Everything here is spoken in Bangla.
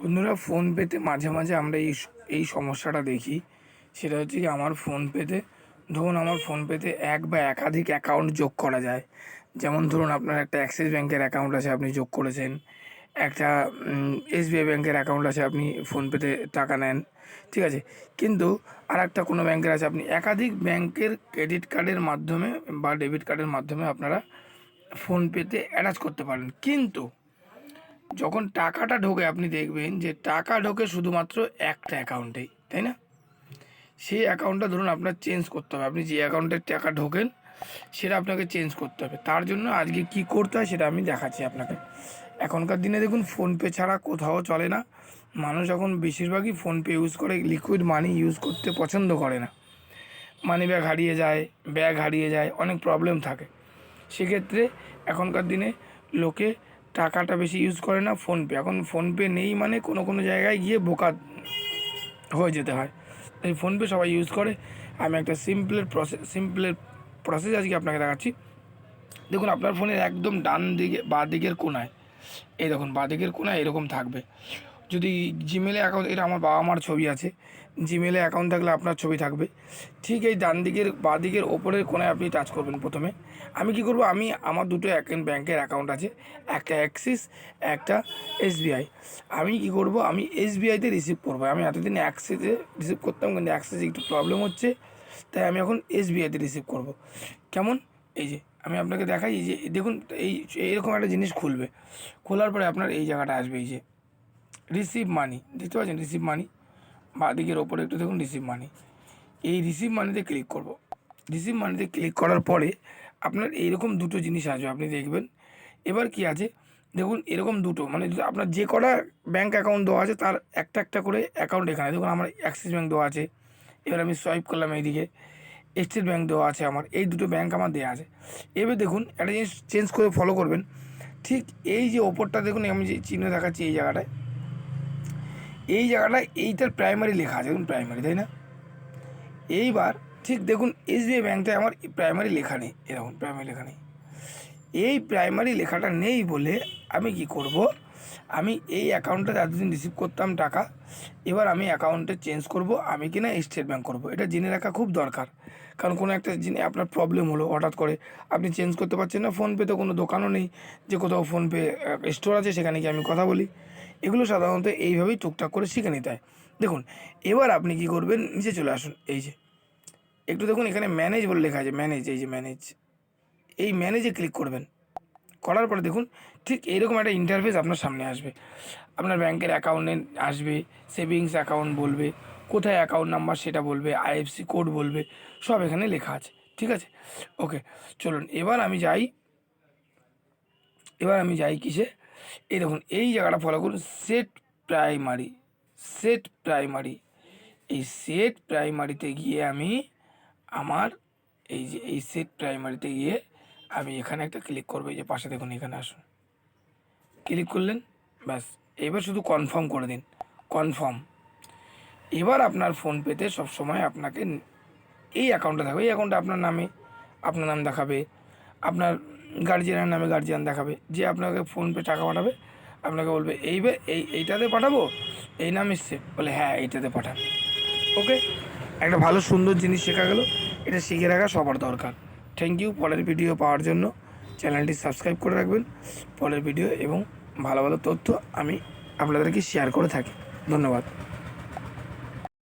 বন্ধুরা ফোনপেতে মাঝে মাঝে আমরা এই এই সমস্যাটা দেখি। সেটা হচ্ছে কি, আমার ফোনপেতে ধরুন আমার ফোনপেতে এক বা একাধিক অ্যাকাউন্ট যোগ করা যায়। যেমন ধরুন আপনার একটা অ্যাক্সিস ব্যাংকের অ্যাকাউন্ট আছে, আপনি যোগ করেছেন। একটা এসবিআই ব্যাংকের অ্যাকাউন্ট আছে, আপনি ফোনপেতে টাকা নেন। ঠিক আছে? কিন্তু আর একটা কোনো ব্যাংকের আছে, আপনি একাধিক ব্যাংকের ক্রেডিট কার্ডের মাধ্যমে বা ডেবিট কার্ডের মাধ্যমে আপনারা ফোনপেতে অ্যাটাচ করতে পারেন। কিন্তু যখন টাকাটা ঢোকে, আপনি দেখবেন যে টাকা ঢোকে শুধুমাত্র একটা অ্যাকাউন্টেই, তাই না? সেই অ্যাকাউন্টটা ধরুন আপনার চেঞ্জ করতে হবে। আপনি যে অ্যাকাউন্টে টাকা ঢোকেন, সেটা আপনাকে চেঞ্জ করতে হবে। তার জন্য আজকে কি করতে হয় সেটা আমি দেখাচ্ছি আপনাকে। এখনকার দিনে দেখুন, ফোনপে ছাড়া কোথাও চলে না। মানুষ এখন বেশিরভাগই ফোনপে ইউজ করে লিকুইড মানি ইউজ করতে পছন্দ করে না। মানি ব্যাগ হারিয়ে যায় ব্যাগ হারিয়ে যায়, অনেক প্রবলেম থাকে। সেক্ষেত্রে এখনকার দিনে লোকে টাকাটা বেশি ইউজ করে না ফোনপে এখন ফোনপে নেই মানে কোনো কোনো জায়গায় গিয়ে বোকা হয়ে যেতে হয়। তাই ফোনপে সবাই ইউজ করে। আমি একটা সিম্পলের প্রসেস সিম্পলের প্রসেস আজকে আপনাকে দেখাচ্ছি। দেখুন, আপনার ফোনের একদম ডান দিকে, বা দিকের কোনায়। এই দেখুন, বা দিকের কোনায় এরকম থাকবে। যদি জিমেলে অ্যাকাউন্ট এটা আমার বাবা মার ছবি আছে। জিমেলে অ্যাকাউন্ট থাকলে আপনার ছবি থাকবে। ঠিক এই ডান দিকের, বা দিকের ওপরের কোনায় আপনি টাচ করবেন প্রথমে। আমি কি করব? আমি আমার দুটো ব্যাংকের অ্যাকাউন্ট আছে। একটা অ্যাক্সিস একটা এসবিআই আমি কি করব? আমি এসবিআইতে রিসিভ করব। আমি এতদিন অ্যাক্সিসে রিসিভ করতাম, কিন্তু অ্যাক্সিসে একটু প্রবলেম হচ্ছে। তাই আমি এখন এসবিআইতে রিসিভ করব। কেমন? এই যে, আমি আপনাকে দেখাই, এই যে, দেখুন, এই, এইরকম একটা জিনিস খুলবে। খোলার পরে আপনার এই জায়গাটা আসবে, এই যে। রিসিভ মানি দেখতে পাচ্ছেন? রিসিভ মানি বা দিকের ওপরে একটু দেখুন রিসিভ মানি এই রিসিভ মানিতে ক্লিক করব। রিসিভ মানিতে ক্লিক করার পরে আপনার এইরকম দুটো জিনিস আসবে, আপনি দেখবেন। এবার কি আছে? দেখুন, এরকম দুটো মানে আপনার যে কটা ব্যাঙ্ক অ্যাকাউন্ট দেওয়া আছে, তার একটা একটা করে অ্যাকাউন্ট এখানে। দেখুন, আমার অ্যাক্সিস ব্যাঙ্ক দেওয়া আছে। এবার আমি সোয়াইপ করলাম এইদিকে। স্টেট ব্যাঙ্ক দেওয়া আছে আমার। এই দুটো ব্যাঙ্ক আমার দেওয়া আছে। এবার দেখুন, একটা জিনিস চেঞ্জ করে ফলো করবেন। ঠিক এই যে ওপরটা দেখুন, আমি যে চিহ্ন দেখাচ্ছি এই জায়গাটায়। এই জায়গাটায় এইটার প্রাইমারি লেখা আছে, দেখুন প্রাইমারি তাই না? এইবার ঠিক দেখুন এসবিআই ব্যাঙ্কটায় আমার প্রাইমারি লেখা নেই এরকম প্রাইমারি লেখা নেই। এই প্রাইমারি লেখাটা নেই বলে আমি কি করব? আমি এই অ্যাকাউন্টটা এতদিন রিসিভ করতাম টাকা, এবার আমি অ্যাকাউন্টে চেঞ্জ করব, আমি কিনা স্টেট ব্যাঙ্ক করব। এটা জেনে রাখা খুব দরকার, কারণ কোনো একটা জিনিস, আপনার প্রবলেম হলো হঠাৎ করে, আপনি চেঞ্জ করতে পারছেন না ফোনপে তো কোনো দোকানও নেই, যে কোথাও ফোনপে স্টোর আছে, সেখানে গিয়ে আমি কথা বলি। এগুলো সাধারণত এইভাবেই টুকটাক করে শিখে নিতে হয়। দেখুন, এবার আপনি কি করবেন? নিচে চলে আসুন, এই যে। একটু দেখুন, এখানে ম্যানেজ বলে লেখা আছে ম্যানেজ এই যে ম্যানেজ এই ম্যানেজে ক্লিক করবেন। করার পরে দেখুন, ঠিক এইরকম একটা ইন্টারফেস আপনার সামনে আসবে। আপনার ব্যাংকের অ্যাকাউন্টে আসবে সেভিংস অ্যাকাউন্ট বলবে, কোথায় অ্যাকাউন্ট নাম্বার সেটা বলবে আইএফসি কোড বলবে, সব এখানে লেখা আছে, ঠিক আছে? ওকে চলুন, এবার আমি যাই, এবার আমি যাই কিসে? এই দেখুন, এই জায়গাটা ফলো করুন সেট প্রাইমারি সেট প্রাইমারি এই সেট প্রাইমারিতে গিয়ে আমি আমার এই যে, এই সেট প্রাইমারিতে গিয়ে আমি এখানে একটা ক্লিক করব, এই যে পাশে দেখুন, এখানে আসুন। ক্লিক করলেন, ব্যাস। এবার শুধু কনফার্ম করে দিন কনফার্ম এবার আপনার ফোনপেতে সবসময় আপনাকে এই অ্যাকাউন্টটা থাকবে এই অ্যাকাউন্টটা আপনার নামে, আপনার নাম দেখাবে, আপনার গার্জিয়ানের নামে গার্জিয়ান দেখাবে। যে আপনাকে ফোনপে টাকা পাঠাবে, আপনাকে বলবে, এই এই, এইটাতে পাঠাবো? এই নাম এসছে। বলে হ্যাঁ এইটাতে পাঠান ওকে একটা ভালো সুন্দর জিনিস শেখা গেল। এটা শিখে রাখা সবার দরকার। থ্যাংক ইউ পরের ভিডিও পাওয়ার জন্য। চ্যানেলটি সাবস্ক্রাইব করে রাখবেন। পরের ভিডিও এবং ভালো ভালো তথ্য আমি আপনাদেরকে শেয়ার করে থাকি। ধন্যবাদ।